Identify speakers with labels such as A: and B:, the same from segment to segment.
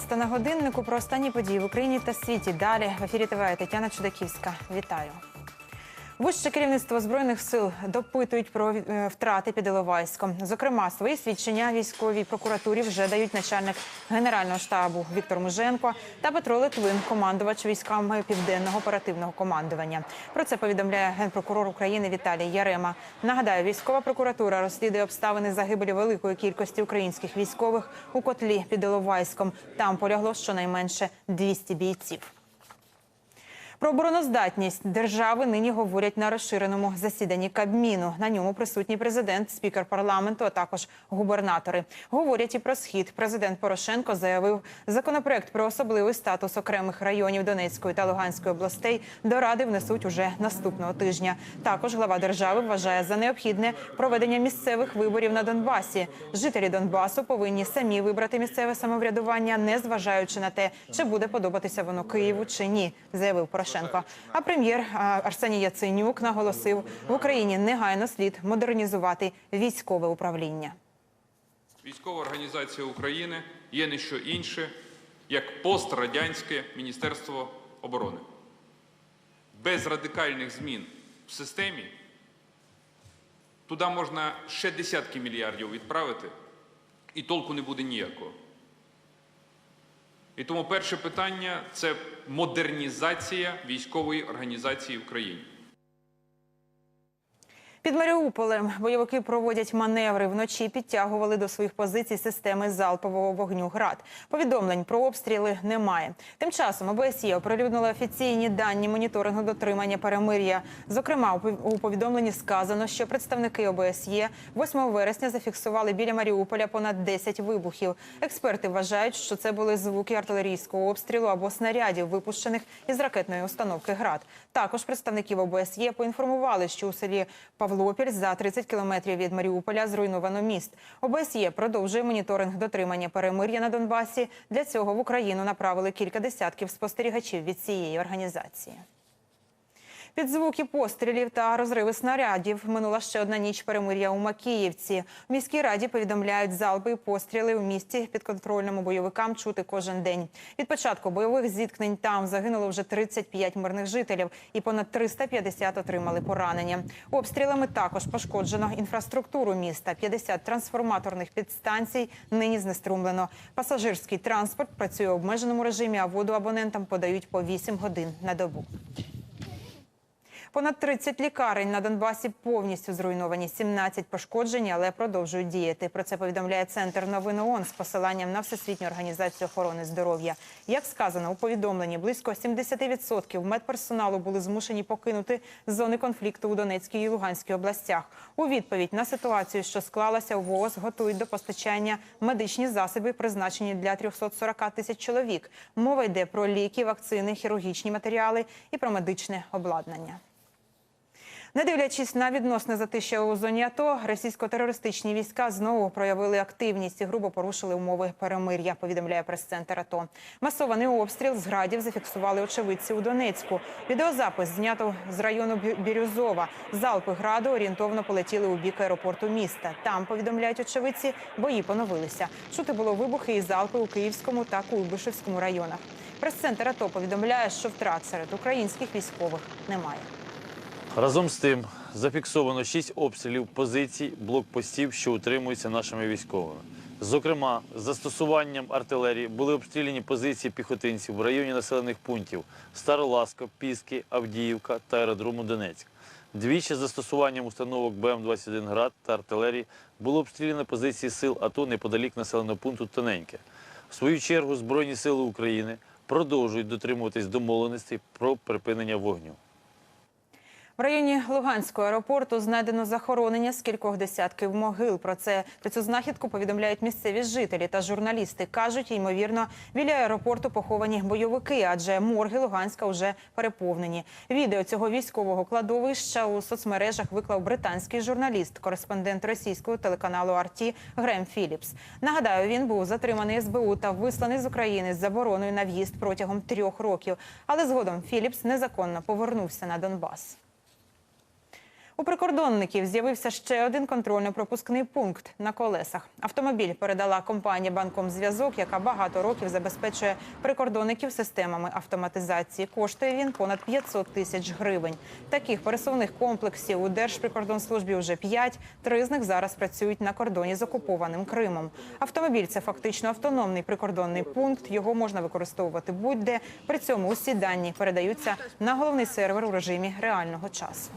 A: 12 на годиннику про останні події в Україні та світі. Далі в ефірі ТВ Тетяна Чудаківська. Вітаю. Вище керівництво збройних сил допитують про е, втрати під Іловайськом. Зокрема, свої свідчення військовій прокуратурі вже дають начальник генерального штабу Віктор Муженко та Петро Литвин, командувач військами південного оперативного командування. Про це повідомляє генпрокурор України Віталій Ярема. Нагадаю, військова прокуратура розслідує обставини загибелі великої кількості українських військових у котлі під Іловайськом. Там полягло щонайменше 200 бійців. Про обороноздатність держави нині говорять на розширеному засіданні Кабміну. На ньому присутній президент, спікер парламенту, а також губернатори. Говорять і про схід. Президент Порошенко заявив, законопроект про особливий статус окремих районів Донецької та Луганської областей до ради внесуть уже наступного тижня. Також глава держави вважає за необхідне проведення місцевих виборів на Донбасі. Жителі Донбасу повинні самі вибрати місцеве самоврядування, не зважаючи на те, чи буде подобатися воно Києву чи ні, заявив Порошенко. А прем'єр Арсеній Яценюк наголосив, в Україні негайно слід модернізувати військове управління.
B: Військова організація України є не що інше, як пострадянське Міністерство оборони. Без радикальних змін в системі туди можна ще десятки мільярдів відправити, і толку не буде ніякого. І тому перше питання це модернізація військової організації в Україні.
A: Під Маріуполем бойовики проводять маневри. Вночі підтягували до своїх позицій системи залпового вогню ГРАД. Повідомлень про обстріли немає. Тим часом ОБСЄ оприлюднила офіційні дані моніторингу дотримання перемир'я. Зокрема, у повідомленні сказано, що представники ОБСЄ 8 вересня зафіксували біля Маріуполя понад 10 вибухів. Експерти вважають, що це були звуки артилерійського обстрілу або снарядів, випущених із ракетної установки ГРАД. Також представників ОБСЄ поінформували, що у селі Павлопіль за 30 кілометрів від Маріуполя зруйновано міст. ОБСЄ продовжує моніторинг дотримання перемир'я на Донбасі. Для цього в Україну направили кілька десятків спостерігачів від цієї організації. Під звуки пострілів та розриви снарядів минула ще одна ніч перемир'я у Макіївці. У міській раді повідомляють залпи і постріли у місті підконтрольному бойовикам чути кожен день. Від початку бойових зіткнень там загинуло вже 35 мирних жителів і понад 350 отримали поранення. Обстрілами також пошкоджено інфраструктуру міста. 50 трансформаторних підстанцій нині знеструмлено. Пасажирський транспорт працює в обмеженому режимі, а воду абонентам подають по 8 годин на добу. Понад 30 лікарень на Донбасі повністю зруйновані, 17 пошкоджені, але продовжують діяти. Про це повідомляє центр новин ООН з посиланням на Всесвітню організацію охорони здоров'я. Як сказано у повідомленні, близько 70% медперсоналу були змушені покинути зони конфлікту у Донецькій і Луганській областях. У відповідь на ситуацію, що склалася ВООЗ, готують до постачання медичні засоби, призначені для 340 тисяч чоловік. Мова йде про ліки, вакцини, хірургічні матеріали і про медичне обладнання. Не дивлячись на відносне затища у зоні АТО, російсько-терористичні війська знову проявили активність і грубо порушили умови перемир'я. Повідомляє прес-центр АТО. Масований обстріл з градів зафіксували очевидці у Донецьку. Відеозапис знято з району Бірюзова. Залпи граду орієнтовно полетіли у бік аеропорту міста. Там повідомляють очевидці, бої поновилися. Чути було вибухи і залпи у Київському та Куйбишевському районах. Прес-центр АТО повідомляє, що втрат серед українських військових немає.
C: Разом з тим зафіксовано шість обстрілів позицій блокпостів, що утримуються нашими військовими. Зокрема, з застосуванням артилерії були обстріляні позиції піхотинців в районі населених пунктів Староласка, Піски, Авдіївка та аеродрому Донецьк. Двічі з застосуванням установок БМ-21 «Град» та артилерії було обстріляно позиції сил АТО неподалік населеного пункту Тоненьке. В свою чергу Збройні сили України продовжують дотримуватись домовленостей про припинення вогню.
A: В районі Луганського аеропорту знайдено захоронення з кількох десятків могил. Про це про цю знахідку повідомляють місцеві жителі та журналісти. кажуть, ймовірно, біля аеропорту поховані бойовики, адже морги Луганська вже переповнені. Відео цього військового кладовища у соцмережах виклав британський журналіст, кореспондент російського телеканалу Арті Грем Філіпс. Нагадаю, він був затриманий СБУ та висланий з України з забороною на в'їзд протягом трьох років. Але згодом Філіпс незаконно повернувся на Донбас. У прикордонників з'явився ще один контрольно-пропускний пункт на колесах. Автомобіль передала компанія Банкомзв'язок, яка багато років забезпечує прикордонників системами автоматизації. Коштує він понад 500 тисяч гривень. Таких пересувних комплексів у Держприкордонслужбі вже п'ять. Три з них зараз працюють на кордоні з окупованим Кримом. Автомобіль це фактично автономний прикордонний пункт. Його можна використовувати будь-де. При цьому усі дані передаються на головний сервер у режимі реального часу.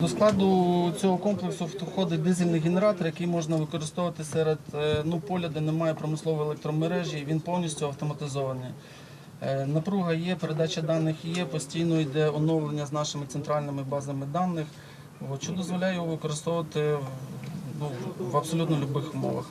D: До складу цього комплексу входить дизельний генератор, який можна використовувати серед е, ну, поля, де немає промислової електромережі. Він повністю автоматизований. Е, Напруга є, передача даних є, постійно йде оновлення з нашими центральними базами даних, що дозволяє його використовувати ну, в абсолютно будь-яких умовах.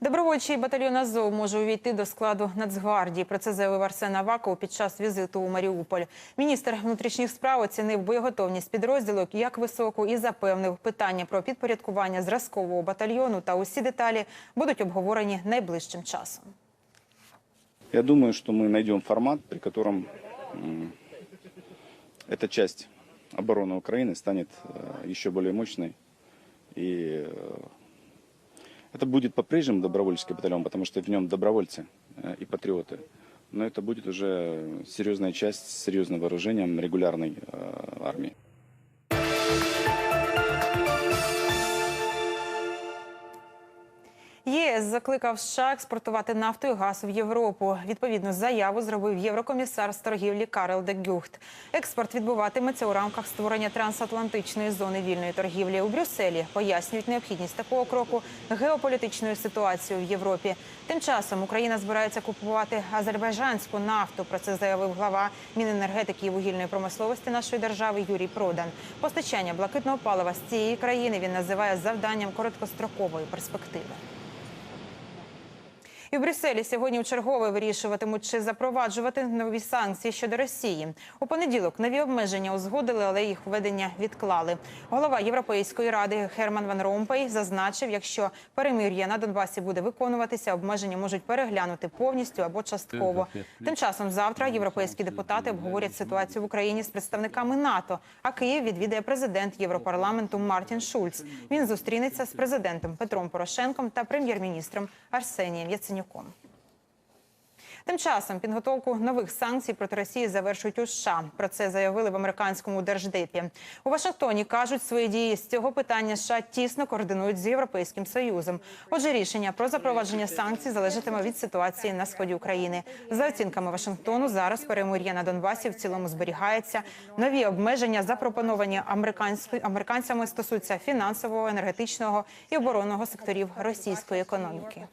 A: Добровольчий батальйон Азов може увійти до складу Нацгвардії. Про це заявив Арсен Аваков під час візиту у Маріуполь. Міністр внутрішніх справ оцінив боєготовність підрозділу як високу і запевнив, питання про підпорядкування зразкового батальйону та усі деталі будуть обговорені найближчим часом.
E: Я думаю, что мы найдем формат, при котором м, эта часть обороны Украины станет э, еще более мощной. И э, это будет по-прежнему добровольческий батальон, потому что в нем добровольцы э, и патриоты. Но это будет уже серьезная часть с серьезным вооружением регулярной э, армии.
A: Закликав США експортувати нафту і газ в Європу. Відповідну заяву зробив єврокомісар з торгівлі Карел де Гюхт. Експорт відбуватиметься у рамках створення трансатлантичної зони вільної торгівлі у Брюсселі. Пояснюють необхідність такого кроку геополітичною ситуацією в Європі. Тим часом Україна збирається купувати азербайджанську нафту. Про це заявив глава Міненергетики і вугільної промисловості нашої держави Юрій Продан. Постачання блакитного палива з цієї країни він називає завданням короткострокової перспективи. І в Брюсселі сьогодні у чергове вирішуватимуть, чи запроваджувати нові санкції щодо Росії. У понеділок нові обмеження узгодили, але їх введення відклали. Голова Європейської ради Герман Ван Ромпей зазначив, якщо перемир'я на Донбасі буде виконуватися, обмеження можуть переглянути повністю або частково. Тим часом завтра європейські депутати обговорять ситуацію в Україні з представниками НАТО. А Київ відвідає президент Європарламенту Мартін Шульц. Він зустрінеться з президентом Петром Порошенком та прем'єр-міністром Арсенієм Яценюком. Яценюком. Тим часом підготовку нових санкцій проти Росії завершують у США. Про це заявили в американському держдепі. У Вашингтоні кажуть, свої дії з цього питання США тісно координують з європейським союзом. Отже, рішення про запровадження санкцій залежатиме від ситуації на сході України. За оцінками Вашингтону, зараз перемир'я на Донбасі в цілому зберігається. Нові обмеження запропоновані американцями стосуються фінансового, енергетичного і оборонного секторів російської економіки.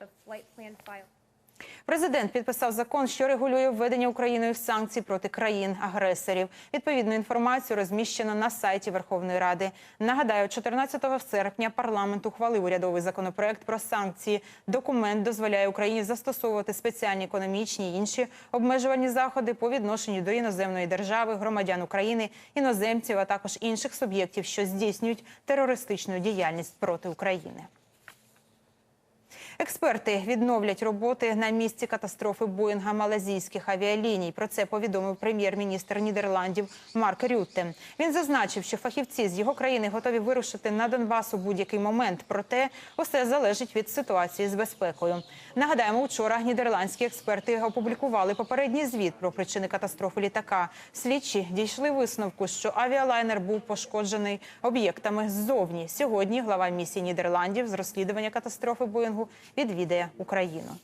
A: Президент підписав закон, що регулює введення Україною санкцій проти країн-агресорів. Відповідну інформацію розміщено на сайті Верховної Ради. Нагадаю, 14 серпня парламент ухвалив урядовий законопроект про санкції. Документ дозволяє Україні застосовувати спеціальні економічні і інші обмежувальні заходи по відношенню до іноземної держави, громадян України, іноземців, а також інших суб'єктів, що здійснюють терористичну діяльність проти України. Експерти відновлять роботи на місці катастрофи Боїнга малазійських авіаліній. Про це повідомив прем'єр-міністр Нідерландів Марк Рютте. Він зазначив, що фахівці з його країни готові вирушити на Донбас у будь-який момент. Проте усе залежить від ситуації з безпекою. Нагадаємо, вчора нідерландські експерти опублікували попередній звіт про причини катастрофи літака. Слідчі дійшли висновку, що авіалайнер був пошкоджений об'єктами ззовні. Сьогодні глава місії Нідерландів з розслідування катастрофи Боїнгу відвідає Україну.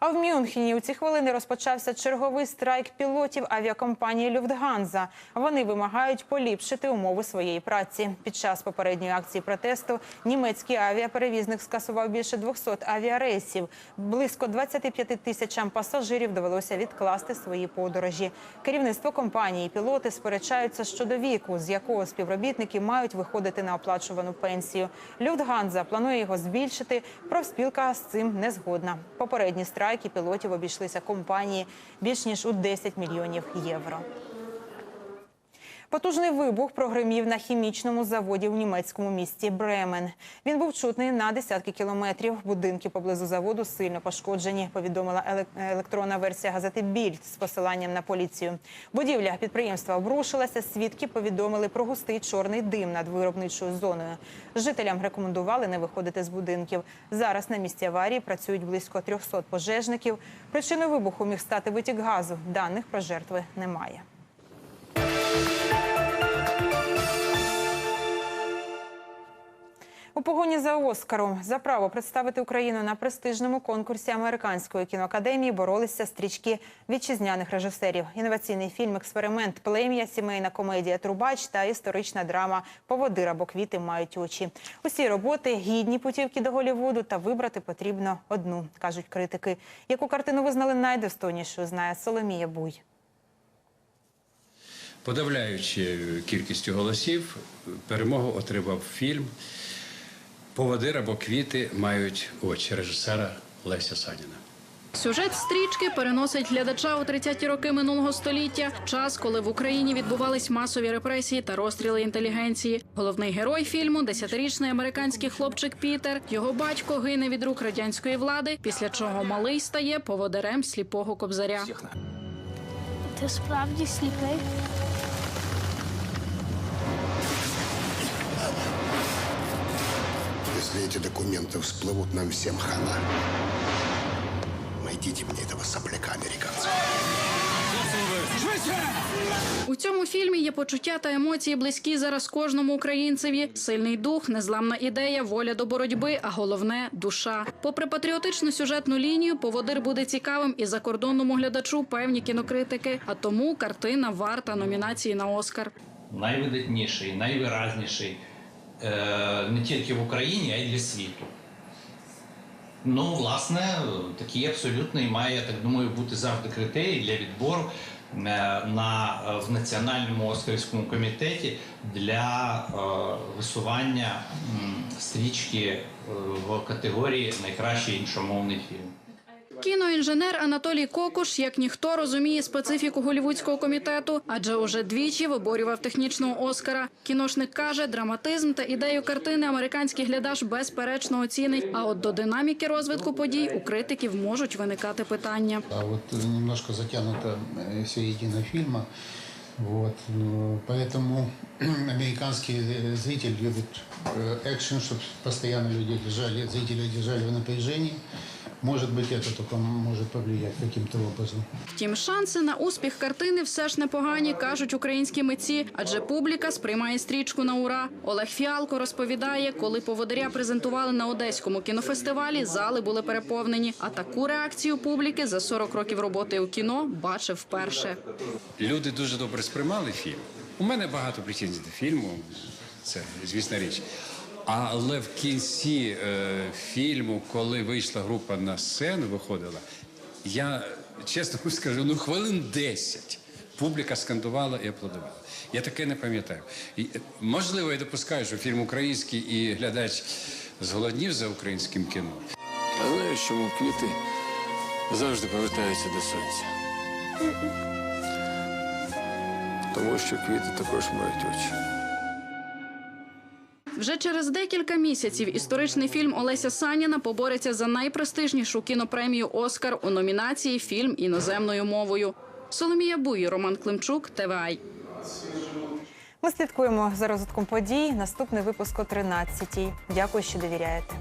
A: А в Мюнхені у ці хвилини розпочався черговий страйк пілотів авіакомпанії Люфтганза. Вони вимагають поліпшити умови своєї праці. Під час попередньої акції протесту німецький авіаперевізник скасував більше 200 авіарейсів. Близько 25 тисячам пасажирів довелося відкласти свої подорожі. Керівництво компанії і пілоти сперечаються щодо віку, з якого співробітники мають виходити на оплачувану пенсію. Люфтганза планує його збільшити. Профспілка з цим не згодна. Попередні страйки пілотів обійшлися компанії більш ніж у 10 мільйонів євро. Потужний вибух прогримів на хімічному заводі в німецькому місті Бремен. Він був чутний на десятки кілометрів. Будинки поблизу заводу сильно пошкоджені. Повідомила електронна версія газети Більд з посиланням на поліцію. Будівля підприємства обрушилася. Свідки повідомили про густий чорний дим над виробничою зоною. Жителям рекомендували не виходити з будинків. Зараз на місці аварії працюють близько 300 пожежників. Причиною вибуху міг стати витік газу. Даних про жертви немає. У погоні за Оскаром за право представити Україну на престижному конкурсі американської кіноакадемії боролися стрічки вітчизняних режисерів. Інноваційний фільм Експеримент, плем'я, сімейна комедія Трубач та історична драма Поводир або квіти мають очі. Усі роботи гідні путівки до Голівуду, та вибрати потрібно одну, кажуть критики. Яку картину визнали найдостойнішою, знає Соломія Буй.
F: Подавляючою кількістю голосів перемогу отримав фільм Поводир або квіти мають очі режисера Леся Саніна.
G: Сюжет стрічки переносить глядача у 30-ті роки минулого століття, час, коли в Україні відбувались масові репресії та розстріли інтелігенції. Головний герой фільму десятирічний американський хлопчик Пітер. Його батько гине від рук радянської влади, після чого малий стає поводирем сліпого кобзаря.
H: Ти справді сліпий?
I: Если эти документы всплывут, нам всем хана. Найдите мне этого сопляка американца.
G: У цьому фільмі є почуття та емоції близькі зараз кожному українцеві. Сильний дух, незламна ідея, воля до боротьби, а головне душа. Попри патріотичну сюжетну лінію, поводир буде цікавим і закордонному глядачу певні кінокритики. А тому картина варта номінації на Оскар.
J: найвидатніший, найвиразніший е, не тільки в Україні, а й для світу. Ну, власне, такий абсолютно і має, я так думаю, бути завжди критерій для відбору е, на, е, в Національному Оскарівському комітеті для е, висування стрічки е, в категорії найкращий іншомовний фільм.
G: Кіноінженер Анатолій Кокуш, як ніхто, розуміє специфіку голівудського комітету, адже уже двічі виборював технічного Оскара. Кіношник каже, драматизм та ідею картини американський глядач безперечно оцінить. А от до динаміки розвитку подій у критиків можуть виникати питання.
K: А вот немножко затянуто все едино фильма. Вот. ну, Поэтому американский э, зритель любит э, экшен, чтобы постоянно людей держали, зрители держали в напряжении. Может быть, это только может повлиять каким-то образом.
G: Втім, шанси на успіх картини все ж непогані, кажуть українські митці, адже публіка сприймає стрічку на ура. Олег Фіалко розповідає, коли поводиря презентували на одеському кінофестивалі, зали були переповнені. А таку реакцію публіки за 40 років роботи у кіно бачив вперше.
F: Люди дуже добре сприймали фільм. У мене багато претензій до фільму, це звісна річ. Але в кінці е, фільму, коли вийшла група на сцену, виходила, я чесно скажу, ну хвилин 10 публіка скандувала і аплодувала. Я таке не пам'ятаю. І, е, можливо, я допускаю, що фільм український і глядач зголоднів за українським кіно.
L: А знаєш, чому квіти завжди повертаються до сонця? Тому що квіти також мають очі.
G: Вже через декілька місяців історичний фільм Олеся Саніна побореться за найпрестижнішу кінопремію Оскар у номінації Фільм іноземною мовою. Соломія Буй, Роман Климчук, ТВАЙ.
A: Ми слідкуємо за розвитком подій. Наступний випуск о 13-й. Дякую, що довіряєте.